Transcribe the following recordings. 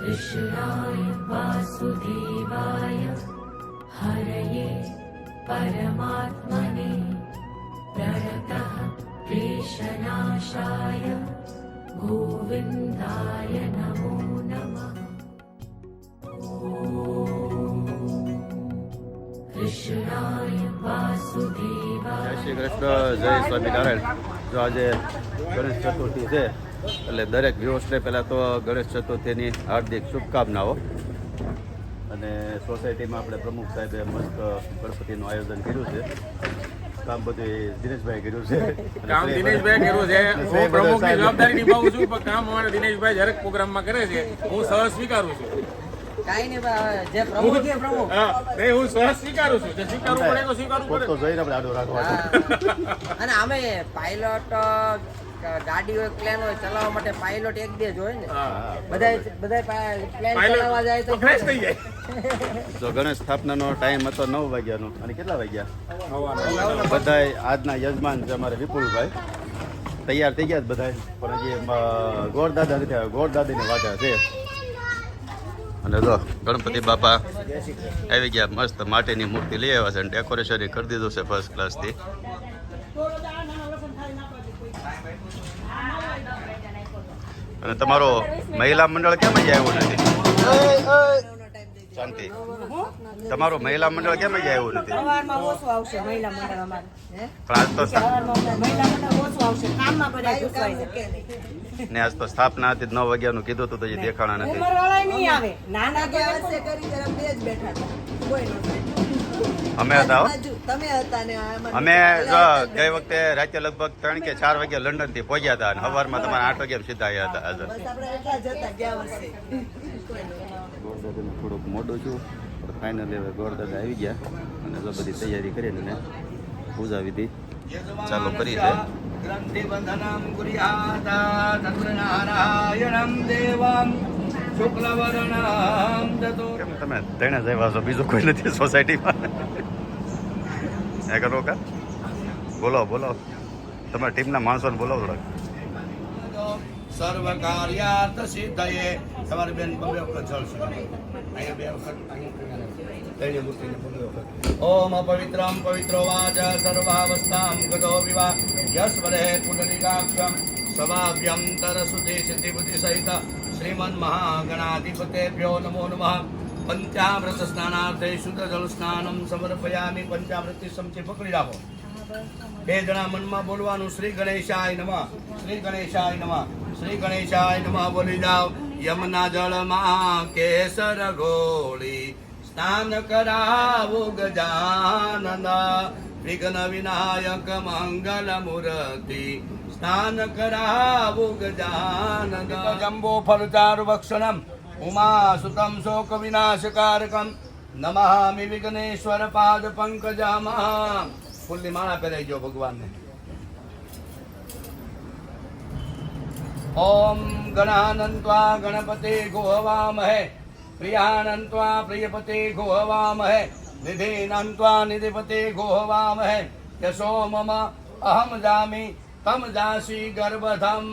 कृष्णाय वासुदेवाय हरये परमात्मने प्रणतः क्लेशनाशाय गोविन्दाय नमो नमः कृष्णाय वासुदेवाय જય શ્રી કૃષ્ણ જય સ્વામિનારાયણ જો આજે ગણેશ ચતુર્થી છે એટલે દરેક વ્યવસ્થે પહેલાં તો ગણેશ ચતુર્થીની હાર્દિક શુભકામનાઓ. અને સોસાયટીમાં આપણે પ્રમુખ સાહેબે મસ્ત ગણપતિનું આયોજન કર્યું છે. કામ બધું એ દિનેશભાઈ કર્યું છે. કામ દિનેશભાઈ કર્યું છે. હું પ્રમુખની જવાબદારી નિભાવું છું પણ કામ અમારા દિનેશભાઈ દરેક પ્રોગ્રામમાં કરે છે. હું સહ સ્વીકારું છું. કાંઈ નહીં જે પ્રમુખ છે પ્રમુખ. હા હું સહ સ્વીકારું છું. જે સ્વીકારવું પડે તો સ્વીકારવું કોક તો પડે આપણે આડું રાખવાનું અને અમે પાયલોટ ગાડી હોય પ્લેન હોય ચલાવવા માટે પાયલોટ એક બે જ હોય ને. બધા બધા પ્લેન ચલાવવા જાય તો ક્રેશ થઈ જાય. જો ગણેશ સ્થાપનાનો ટાઈમ હતો નવ વાગ્યાનો. અને કેટલા વાગ્યા? બધાય આજના યજમાન છે અમારે વિપુલભાઈ. તૈયાર થઈ ગયા બધા પણ હજી ગોળ દાદા નથી આવ્યા. ગોળદાદીની વાટા છે. અને જો ગણપતિ બાપા આવી ગયા. મસ્ત માટીની મૂર્તિ લઈ આવ્યા છે અને ડેકોરેશન કરી દીધું છે ફર્સ્ટ ક્લાસથી અને તમારો મહિલા મંડળ કેમ અહીંયા આવ્યું નથી? શાંતિ. તમારું મહિલા મંડળ કેમ અહીંયા આવ્યું નથી? સવારમાં ઓછું આવશે મહિલા મંડળ અમારે. હે? પણ આજ તો આવશે. ને આજ તો સ્થાપના હતી નવ વાગ્યાનું કીધું હતું તો એ દેખાણા નથી ઉંમરવાળાય નહીં આવે નાના તો વર્ષે કરી બે જ બેઠા હતા કોઈ નહોતું. અમે હતા હો. તમે હતા ને અમે ગઈ વખતે રાતે લગભગ ત્રણ કે ચાર વાગે લંડનથી પહોંચ્યા હતા અને સવારમાં તમારે આઠ વાગે સીધા આવ્યા હતા હાજર આપણે એટલા જ હતા ગયા વર્ષે કોઈ નહોતું. ગોળદાદાનું થોડુંક મોડું છું ફાઇનલ હવે ગોળદાદા આવી ગયા અને જો બધી તૈયારી કરીને પૂજા વિધિ ચાલુ કરી છે ગ્રંથિબંધનમ કુર્યાત नारायणं देवं શુક્લવર્ણમ દતો કેમ તમે તેણે જ આવ્યા છો? બીજું કોઈ નથી સોસાયટીમાં એ કરો કા? બોલો બોલો. તમે ટીમના માણસોને બોલાવો થોડાક. સર્વ કાર્યાર્થ સિદ્ધયે. તમારી બેન બબે વખત જળશે અહીંયા બે વખત ઓમ અપવિત્રમ પવિત્રો વાચ સર્વાવસ્થામ ગતો વિવા યસ્વરે પુંડરીકાક્ષમ સવાભ્યંતર સુધે સિદ્ધિ બુદ્ધિ સહિત શ્રીમન મહાગણાધિપતેભ્યો નમો નમઃ પંચામૃત સ્નાનાર્થે શુદ્ધ જળ સ્નાનમ સમર્પયામિ પંચામૃતિ સમચી પકડી રાખો બે જણા મનમાં બોલવાનું શ્રી ગણેશાય નમઃ શ્રી ગણેશાય નમઃ શ્રી ગણેશાય નમઃ બોલી જાઓ યમના જળમાં કેસર ગોળી સ્નાન કરાવો ગજાનંદ વિઘ્ન વિનાયક મંગલ મૂર્તિ સ્નાન કરાવો ગજાનંદ જંબો ફલચારુ ભક્ષણમ ઉમા સુતમ શોક વિનાશકારકમ નમહામિ વિઘ્નેશ્વર પાદ પંકજામા ફૂલની માળા પહેરાઈ ગયો ભગવાનને ઓમ ગણાનંત્વા ગણપતે ગોહવામહે પ્રિયાનંત્વા પ્રિયપતે ગોહવામહે નિધિનંત્વા નિધિપતે ગોહવામહે યશો મમ અહમ જામિ તમ જાસી ગર્ભધમ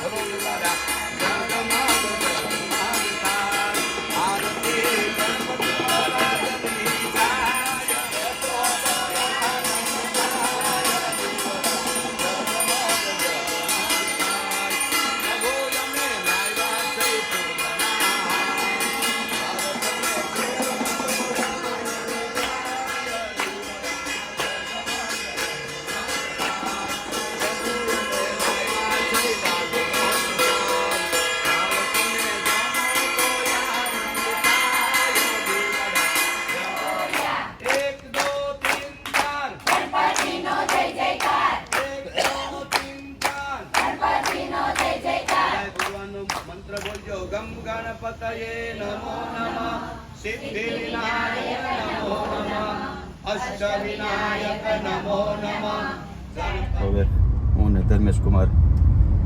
બોલો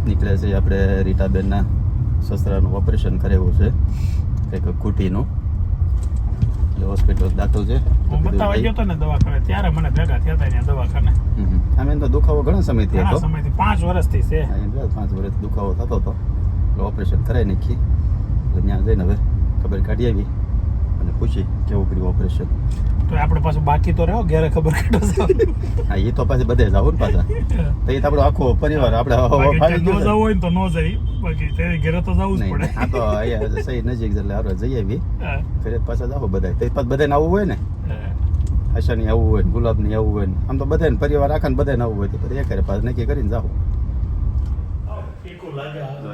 નીકળ્યા છે આપણે રીટાબેનના સસરાનું ઓપરેશન કરાવ્યું છે. કંઈક કુટીનું. એટલે હોસ્પિટલ દાખલ છે. હું બતાવવા ગયો હતો ને દવાખાને. ત્યારે મને ભેગા થયા હતા દવાખાને. હમ હમ. આમ એમ તો દુખાવો ઘણા સમયથી હતો. સમયથી. પાંચ વર્ષથી છે. પાંચ વર્ષ દુખાવો થતો હતો. એટલે ઓપરેશન કરાવી નાખી. એટલે ત્યાં જઈને હવે ખબર કાઢી આવી અને પૂછી કેવું કર્યું ઓપરેશન તો આપણે પાછું બાકી તો રહ્યો ઘેરે ખબર કાઢો હા એ તો પાછી બધે જાવ ને પાછા. તો એ તો આપણો આખો પરિવાર આપણે ફાવી ગયો જવું હોય તો ન જઈ. બાકી તે ઘેરે તો જવું જ પડે. હા આ તો અહીંયા સહી નજીક એટલે આપણે જઈ આવી ઘરે પાછા જાવ બધા તો પાછું બધાને આવવું હોય ને? હા. આશાની આવવું હોય ને ગુલાબની આવવું હોય ને. આમ તો બધાને પરિવાર આખા ને બધાને આવવું હોય તો એ એક પાછું નક્કી કરીને જાવ.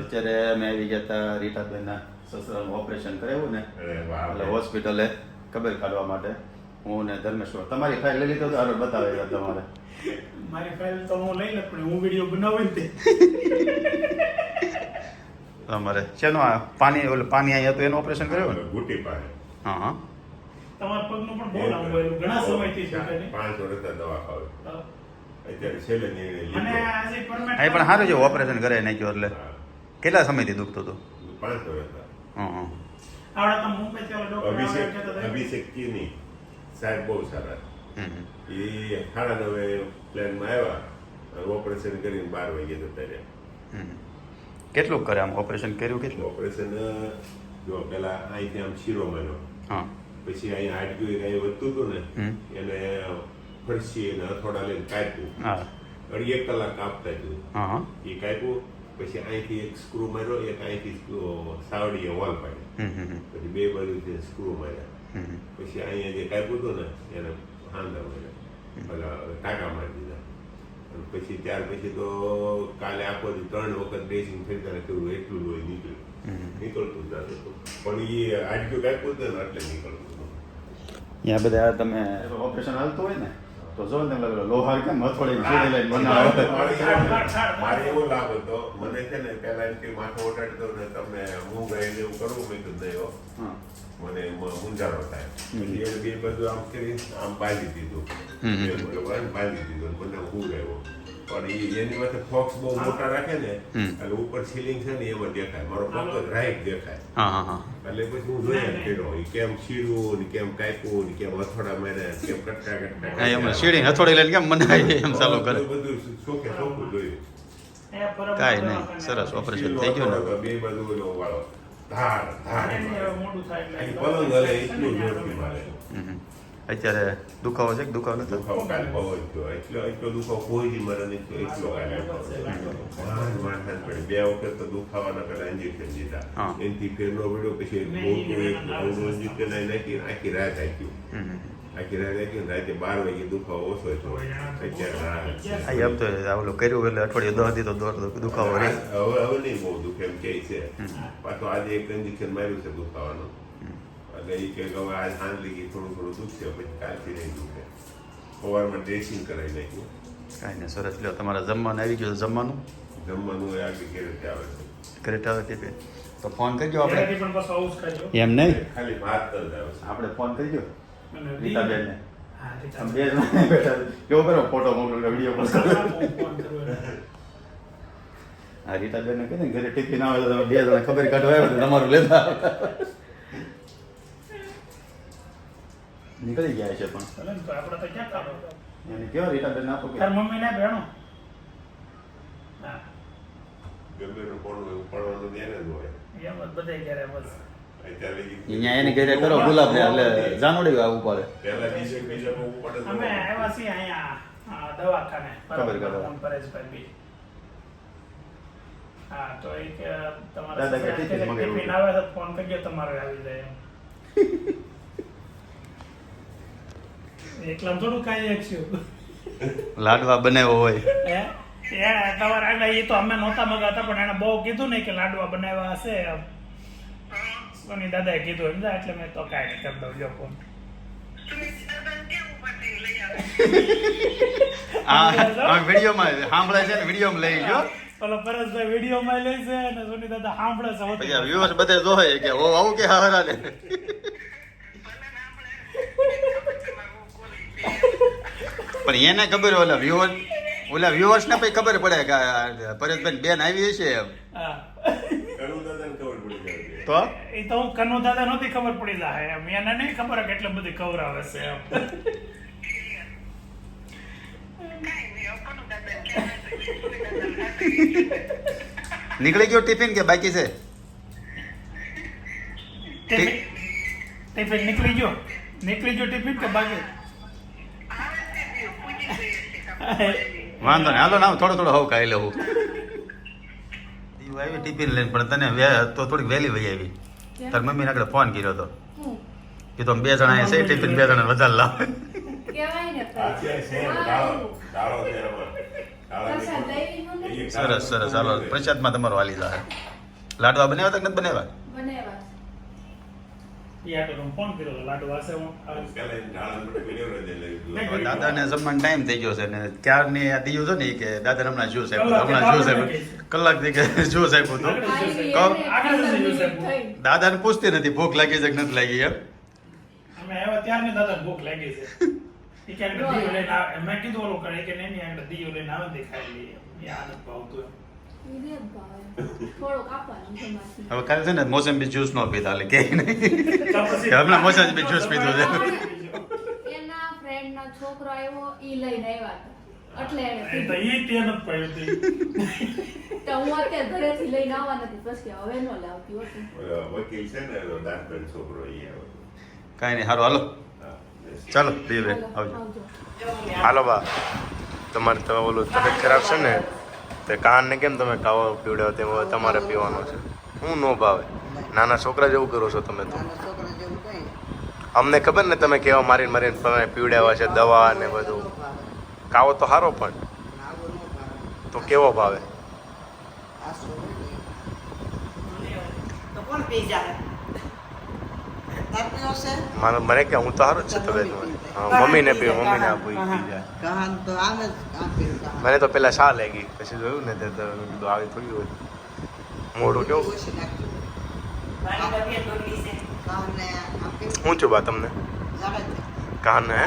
અત્યારે અમે આવી ગયા હતા રીટાબેનના સસરાનું ઓપરેશન કરાવ્યું ને. એટલે હોસ્પિટલે ખબર કાઢવા માટે. હું ને ધર્મેશ્વર. તમારી ફાઇલ લઈ લીધો તો હાલો બતાવે તમારે. મારી ફાઇલ તો હું લઈ લઉં પણ હું વીડિયો બનાવું તે. તમારે શેનો આ પાણી ઓલું પાણી અહીંયા હતું એનું ઓપરેશન કર્યું ને? ગુટી પાસે હા હા. તમારા પગનું પણ બહુ લાંબુ આવેલું ઘણા સમયથી છે પાંચ વર્ષ દવા ખાવે અત્યારે છેલ્લે નિર્ણય અને આજે permanent પણ સારું છે ઓપરેશન કરે નાખ્યો એટલે. કેટલા સમયથી દુખતું હતું? પાંચ વર્ષ હા હા. આવડા તો મુંબઈ doctor અભિષેક હતા. અભિષેક કીની સાહેબ બહુ સારા હમ હમ. એ સાડા નવે પ્લેનમાં આવ્યા ઓપરેશન કરીને બાર વાગે જતા રહ્યા હમ. કેટલું કરે આમ? ઓપરેશન કર્યું કેટલું? ઓપરેશન જો પેલા અહીંથી આમ શીરો માર્યો હા. પછી અહીંયા હાડક્યું કાંઈ વધતું હતું ને હમ. એને ફરસી એને હથોડા લઈને કાપ્યું. હા. અઢી એક કલાક કાપતા હતું હા હા. એ કાપ્યું પછી અહીંથી એક સ્ક્રૂ માર્યો એક અહીંથી screw સાવડીએ વોલ પાડી હમ હમ હમ. પછી બે બાજુથી સ્ક્રૂ માર્યા. હમ હમ. પછી અહીંયા જે કાપ્યું હતું ને એને હાંધા માર્યા પેલા ટાંકા મારી દીધા. પછી ત્યાર પછી તો કાલે આખો દી ત્રણ વખત ડ્રેસિંગ ફેરતા કર્યું એટલું લોહી નીકળ્યું. નીકળતું જ નતું પણ એ આટલું કાપ્યું હતું ને એટલે નીકળતું ત્યાં બધા તમે ઓપરેશન હાલતું હોય ને તો જો ને લોહાર કેમ લઈને બનાવે મારે એવો લાભ હતો મને છે ને પેલા એમ કે માથું ઓટાડતો ને તમે હું ગાઈને એવું કરવું મેં કીધું નહીં. મને મ- મૂંઝારો થાય. પછી એને બે બધું આમ કરી આમ બાંધી દીધું. હમ હમ. બે બધું આમ બાંધી દીધું મને હું ગયો પણ એની માથે ફોક્સ બહુ મોટા રાખે ને એટલે ઉપર સીલિંગ છે ને એમાં દેખાય. મારો ફોકસ રાઈટ દેખાય. હા હા હા. એટલે પછી હું જોઈએ જ કર્યો. એ કેમ શીરું ને કેમ કાપ્યું ને કેમ હથોડા માર્યા કેમ કટકા કટકા એમ સીડી હથોડી લઈને કેમ મનાય એમ ચાલુ કરે? બધું શોખે શોખું જોયું. કાંઈ નહીં. સરસ ઓપરેશન થઈ ગયું ને. બે બાજુ ઓલો વાળો. થાય એટલે અહીં પલંગ હલે એટલું જોરથી મારે. અત્યારે દુખાવો છે કે દુખાવો નથી? દુખાવો કાલે બહુ જ થયો. એટલો એટલો દુખાવો કોઈ મરે નહીં એટલો કાલે માંડ માંડ હાથ બે વખત તો દુખાવાના પેલા ઇન્જેક્શન દીધા હા. એનથી ફેર પડ્યો પછી બહુ એક નવનું ઇન્જેક્શન નાખી આખી રાત આપ્યું. આખી રાત આપ્યું રાતે બાર વાગે દુખાવો ઓછો થયો અત્યારે રાહત હા એમ તો ઓલું કર્યું એટલે અઠવાડિયું દસ દીધો તો દોર દુખાવો રહે હવે હવે નહીં બહુ દુખે એમ કે છે. પાછું આજે એક ઇન્જેક્શન માર્યું છે દુખાવાનું એટલે એ કે હવે આજ હાથ લીધી થોડું થોડું દુખશે પછી કાલથી નહીં દુખે સવારમાં ડ્રેસિંગ કરાવી નાખ્યું કાંઈ નહીં સરસ લ્યો તમારા જમવાનું આવી ગયું જમવાનું જમવાનું એ આગળ કેરેટ આવે છે કેરેટ આવે તે તો ફોન કરજો આપણે એમ નહીં ખાલી ભાત જ આવે આપણે ફોન કરજો અને રીતાબેનને હા, રીતા આમ બે જણા બેઠા. કેવો કરો ફોટો મોકલો વીડિયો કોલ કરો ફોન કરવો એને. હા રીતાબેનને કહે ને ઘરે ટિફિન આવે તો તમે બે જણા ખબર કાઢવા આવ્યો તો તમારું લેતા. નીકળી ગયા છે પણ. ને આપણે તો ક્યાં કાઢો? એને કેવો રીટાબેન આપો કે? તાર મમ્મી ને ભેણો? હા. ગમે એનું કોણું પડવાનું ધ્યાન જ હોય. એમ જ બધે ઘરે બસ અહીંયા એને ઘરે કરો ગુલાબ ને એટલે જાનોડી આવવું પડે. પહેલા બીજે બીજે નું પડે અમે આવ્યા છીએ અહીંયા દવાખાને ખબર, ખબર. પરેશભાઈ બી. હા તો એ કે દાદા કે ટિફિન ટિફિન આવે તો ફોન કરજો તમારે આવી જાય એમ. થોડું કાંઈ એક છું લાડવા બનાવ્યો હોય. એ તમારે એટલે એ તો અમે નહોતા મગાતા પણ એને બહુ કીધું ને કે લાડવા બનાવ્યા હશે. સોની દાદાએ કીધું એમ એટલે મેં તો કાંઈ કરી દઉં જો ફોન આ આ વિડીયોમાં સાંભળે છે ને વિડીયોમાં લઈ લ્યો. પેલો પરેશભાઈ વિડીયોમાં લે છે અને સોની દાદા સાંભળે છે પછી આ બધે જોહે કે ઓ આવું કે હારા ને પણ એને ખબર ઓલા વ્યુઅર ઓલા વ્યુઅર્સ ને પછી ખબર પડે કે પરેશભાઈ બેન આવી છે એમ. તો? એ તો હું કનુ દાદા નહોતી ખબર પડી જાય એમ એને નહીં ખબર કે એટલે બધી ખવડાવે છે એમ. નીકળી ગયો ટિફિન કે બાકી છે? ટિફિન ટિફિન નીકળી ગયો. નીકળી ગયો ટિફિન કે બાકી? વાંધો નહીં હાલો ના થોડો થોડો હવ ખાઈ લેવું દીવ આવી ટિફિન લઈને પણ તને વે- તો થોડીક વહેલી વહી આવી. તાર મમ્મીને આગળ ફોન કર્યો હતો કે તો બે જણા અહીંયા છે ટિફિન બે જણા વધારે લાવ? સરસ સરસ. હાલો પ્રસાદમાં તમારો હાલી જાય લાડવા બનાવ્યા હતા કે નથી બનાવ્યા. દાદાને જમવાનો ટાઈમ થઈ ગયો છે ને ક્યારની આ દીયું છે ને કે દાદાને હમણાં આપ્યું કલાક હમણાં જ્યુસ કલાક આપ્યું. કલાકથી કે જ્યુસ આપ્યું હતું. થઈ. દાદાને પૂછતી નથી ભૂખ લાગી છે કે નથી લાગી એમ? અમે આવ્યા ત્યારની દાદા ભૂખ લાગી છે. ઈ કે આગળ દીયો લઈને આવે. મેં કીધું ઓલું કરે કે નહીં નહીં આગળ દીયો લઈને આવે ને તે એ ભાવતું એમ. હવે કાલે છે ને મોસંબી જ્યુસ નો પીતા એટલે કે હમણાં મોસંબી જ્યુસ પીધું છે. એના friend નો છોકરો આવ્યો ઈ લઈને આવ્યા એટલે તો ઈ તે નથી પડ્યું તો હું અત્યારે ઘરેથી લઈને આવવા નથી પછી હવે નો લાવતી હોતી વકીલ છે ને એનો દાંતણ છોકરો એ આવે કાંઈ નહીં સારું હાલો. ચાલો આવજો. આવજો. હાલો બા. તમારે તો ઓલું તબિયત ખરાબ છે ને? તે કાનને કેમ તમે કાવા પીવડાવો તેમ હવે તમારે પીવાનો છે? હું નો ભાવે. નાના છોકરા જેવું કરો છો તમે તો. અમને ખબર ને તમે કેવા મારીને મારીને તમે પીવડાવ્યા છે દવા ને બધું. કાવો તો સારો પણ. તો કેવો ભાવે? તો મને કે હું તો સારું જ છે તબિયત મમ્મીને પીવો મમ્મીને આપું પી કહાન તો પીવું કહાન. મને તો પેલા શા લાગી? પછી જોયું ને તે તો કીધું આવી થોડી હોય. મોઢું કેવું. હું છું બા તમને. કાન હે?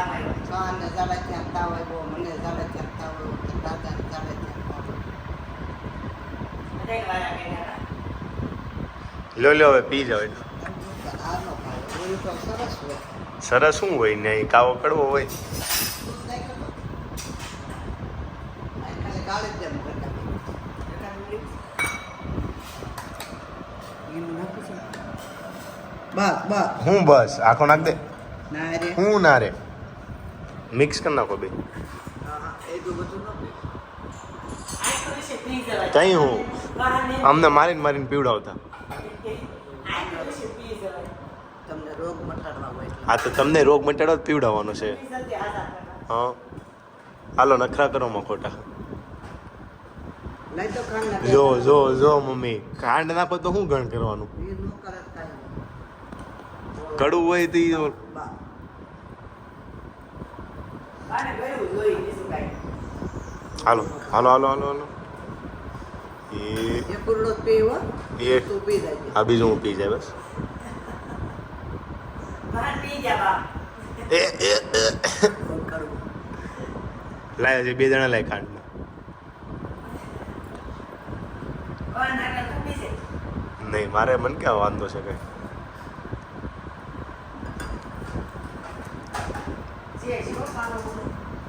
લો લ્યો હવે પી જાવ એટલે. સરસ. સરસ શું હોય ને કાવો કડવો હોય? હું બસ, આખો નાખ દે. હું ના રે. મિક્સ કરી નાખો બે. કઈ હું? અમને મારીને મારીને પીવડાવતા. તમને રોગ મટાડવા હોય આ તો તમને રોગ મટાડવા જ પીવડાવવાનો છે. હા. હાલો નખરા કરો માં ખોટા. જો જો જો મમ્મી. કાંડ નાખો તો શું ગણ કરવાનું. કડવું હોય તો. હાલો હાલો હાલો હાલો હાલો. એ એ પૂરડો પીવો એ તું પી જાય. આ બીજું હું પી જાય બસ બહાર પી જા બા એ એ એ. કરવું લાય છે, બે જણા લાય ખાંડ બહાર નાખે તો પી જાય નહીં, મારે મને ક્યાં વાંધો છે કઈ.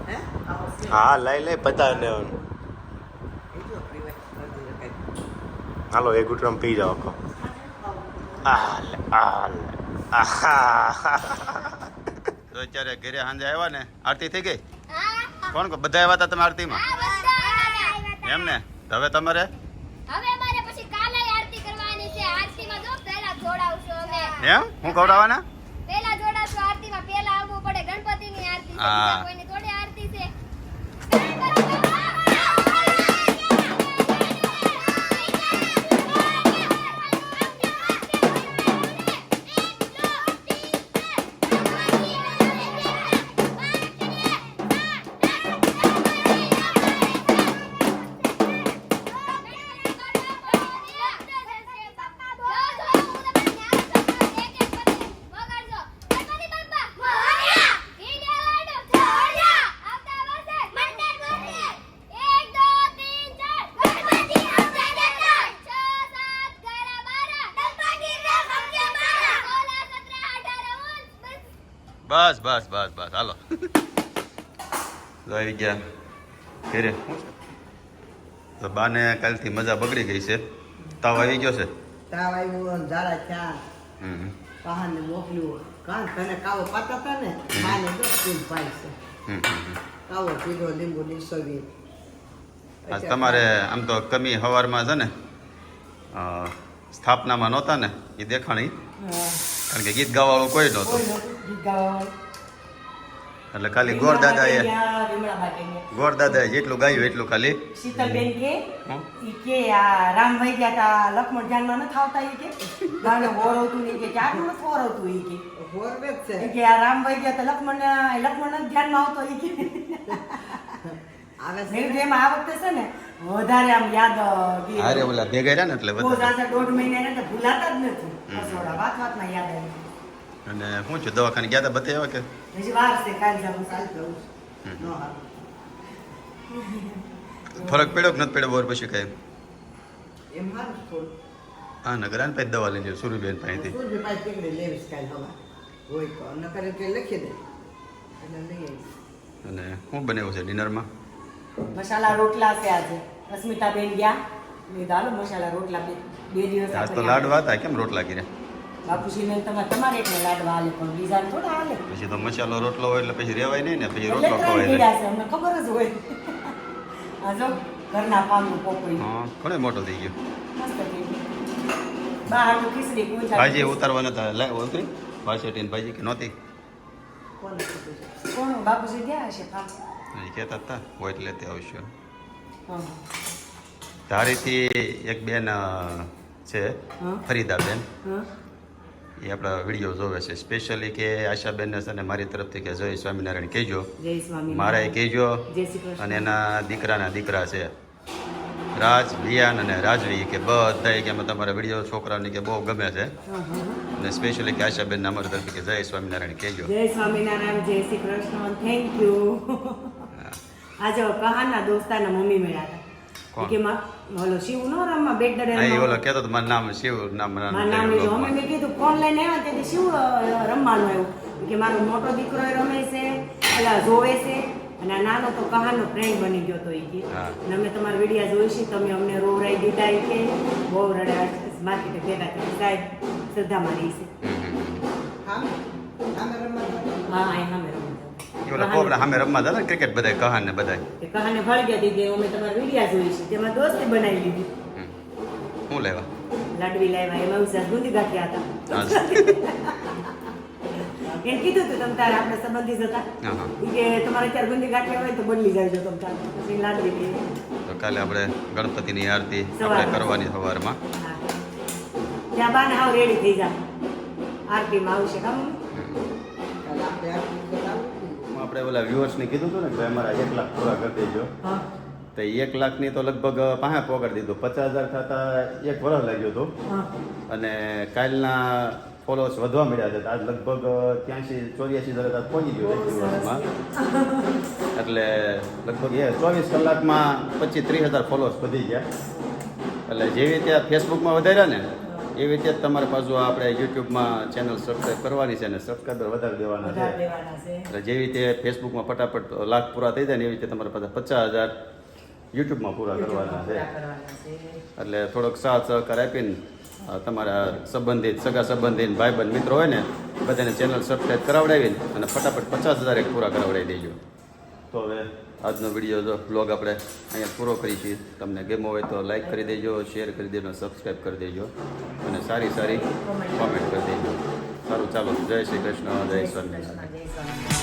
હે લઈ લઈ પતા ને. હાલો, એક ગુટરામ પી જાઓ, આખો આ આ. તો અત્યારે ઘરે સાંજે આવ્યા ને? આરતી થઈ ગઈ? કોણ કોણ? બધા આવ્યા હતા તમે આરતીમાં? એમ ને? તો હવે તમારે? એમ? અમારે ખવડાવવાના? કાલે આવી ગયા. ઘેરે. તો બાને કાલથી મજા બગડી ગઈ છે. તાવ આવી ગયો છે? તાવ આવ્યો ઝાડા થયા. હમ. મોકલ્યું. કાન તને કાવો પાતા હતા ને માને તો સ્કૂલ ભાઈ છે. કાવો પીધો લીંબુ નીસોવી. તમારે આમ તો કમી હવારમાં છે ને સ્થાપનામાં નહોતા ને એ દેખાણી? કારણ કે ગીત ગાવાળું કોઈ નહોતું. એટલે ખાલી ગોર દાદાએ ગોર દાદાએ જેટલું ગાયું એટલું ખાલી. શીતલબેન કે ઈ કે આ રામ ભાઈ ગયા તા લક્ષ્મણ ધ્યાનમાં નથી આવતા ઈ કે. ગાને વોરવતું ને ઈ કે ચાર નથી વોરવતું ઈ કે. હોરવે છે. ઈ કે આ રામ ભાઈ ગયા તા લક્ષ્મણ લક્ષ્મણ ધ્યાનમાં આવતો ઈ કે. આવે છે. જેમ આ વખતે છે ને વધારે આમ યાદ. હારે ઓલા ભેગા રહ્યા ને એટલે બધા દોઢ મહિના ભૂલાતા જ નથી. વાત વાતમાં યાદ આવી. અને શું છું દવાખાને ગયા હતા બતાવ્યા કે? હજી વાર છે કાલ જવું કાલ જવું છે. હમ. ન હારું. ફરક પડ્યો કે નથી પડ્યો? બોર પછી કઈ? એમ હારું થોડું. હા નગર આને પછી દવા લઈ લ્યો સુરભીબેન પાસેથી. સૂરભી પાસે ટીકડી લેવીશ કાલ હવા. હોય તો નકર કે લખી દે. એટલે લઈ આવીશ. અને શું બનાવ્યું છે ડિનરમાં? મસાલા રોટલા છે આજે. અસ્મિતાબેન ગયા. હાલો મસાલા રોટલા બે દિવસ આજ તો લાડવા હતા કેમ રોટલા કર્યા? બાપુજીને તમારે તમારે એકને લાડવા હાલે પણ બીજાને થોડા હાલે. પછી તો મસાલો રોટલો હોય એટલે પછી રેવાય નહીં ને પછી રોટલો ખવાય પીડા અમને ખબર જ હોય. આ જો ઘરના પાનનું પોપડી હા ઘણો મોટો થઈ ગયો. મસ્ત થઈ ગયું. બહારનું ખીચડી કોઈ જાતનું ભાજી ઉતારવા નતા લે ઉતરી ભાજી ભાજી કે નહોતી? કોણ? બાપુજી ગયા હશે એ કહેતા હતા હોય એટલે લેતી આવશે. હા. ધારીથી એક બેન છે. ફરીદાબેન. એ આપણા વીડિયો જોવે છે. સ્પેશિયલી કે આશાબેનને છે ને મારી તરફથી કે જય સ્વામિનારાયણ કહેજો. મારા એ કહેજો. અને એના દીકરાના દીકરા છે. રાજ બિયાન અને રાજવી કે બધા કે અમે તમારા વીડિયો છોકરાની કે બહુ ગમે છે. અને સ્પેશિયલી કે આશાબેન અમારી તરફથી કે જય સ્વામિનારાયણ કહેજો. જય સ્વામિનારાયણ જય શ્રી કૃષ્ણ. થેન્ક યુ આજે કહાના દોસ્તાના મમ્મી મળ્યા? કે માં ઓલો શિવ નો રમવા બેટ દડે એ ઓલો કહેતો હતો મારું નામ શિવ નામ મારું નામ લીધું અમે મેં કીધું ફોન લઈને આવ્યા તેથી શિવ રમવાનું આવ્યું કે મારો મોટો દીકરો રમે છે પેલા જોવે છે અને નાનો તો કહાનો ફ્રેન્ડ બની ગયો તો એ કે અને અમે તમારા વિડીયા જોઈશી તમે અમને રોવરાઈ દીધા કે બહુ રડ્યા માર્કેટે ભેગા થઈ સાહેબ શ્રદ્ધા મારી છે હા હા ઓલા કોબરા સામે રમવા હતા ને ક્રિકેટ બધા કહાન ને બધા ગયા દીધી અમે તમારા વિડીયા જોઈશી તેમાં દોસ્તી બનાવી દીધી હું લેવા? લાડવી લાવ્યા એમાં ઉસાસ ગુંદી ગાંઠિયા હતા. હા કીધું હતું તમે તારે આપણે સંબંધી હતા. કે તમારે અત્યારે ગુંદી ગાંઠિયા હોય તો બદલી જાય તમે તારે. પછી લાડવી લઈ તો કાલે આપણે ગણપતિની આરતી. આપણે કરવાની સવારમાં. ત્યાં બાને હાવ રેડી થઈ જા. આરતીમાં આવશે આપણે ઓલા વ્યુઅર્સને કીધું હતું ને કે અમારા એક લાખ પૂરા કરી દેજો. તો એક લાખની તો લગભગ પાંહે પોગાડી દીધું. પચાસ હજાર થતા એક વર્ષ લાગ્યું હતું અને કાલના ફોલોઅર્સ વધવા મળ્યા છે. આજ લગભગ ત્યાંસી ચોર્યાસી હજાર પહોંચી ગયું એક એટલે લગભગ એ ચોવીસ કલાકમાં પચીસ ત્રીસ હજાર ફોલોઅર્સ વધી ગયા. એટલે જેવી રીતે ફેસબુકમાં વધાર્યા ને એવી રીતે જ તમારે પાછું આપણે યુટ્યુબમાં ચેનલ સબસ્ક્રાઈબ કરવાની છે અને સબસ્ક્રાઈબર વધારી દેવાના છે. એટલે જેવી રીતે ફેસબુકમાં ફટાફટ લાખ પૂરા થઈ જાય ને એવી રીતે તમારે પાસે પચાસ હજાર યુટ્યુબમાં પૂરા કરવાના છે. પૂરા કરવાના છે. એટલે થોડોક સાથ સહકાર આપીને તમારા સંબંધિત સગા સંબંધિત ભાઈબંધ મિત્રો હોય ને બધાને ચેનલ સબસ્ક્રાઈબ કરાવડાવીને અને ફટાફટ પચાસ હજાર એક પૂરા કરાવડાવી દેજો. તો હવે આજનો વીડિયો જો બ્લોગ આપણે અહીંયા પૂરો કરી છીએ તમને ગેમો હોય તો લાઈક કરી દેજો શેર કરી દેજો સબસ્ક્રાઈબ કરી દેજો. અને સારી સારી કોમેન્ટ કરી દેજો. સારું, ચાલો. જય શ્રી કૃષ્ણ, જય સ્વામિનારાયણ.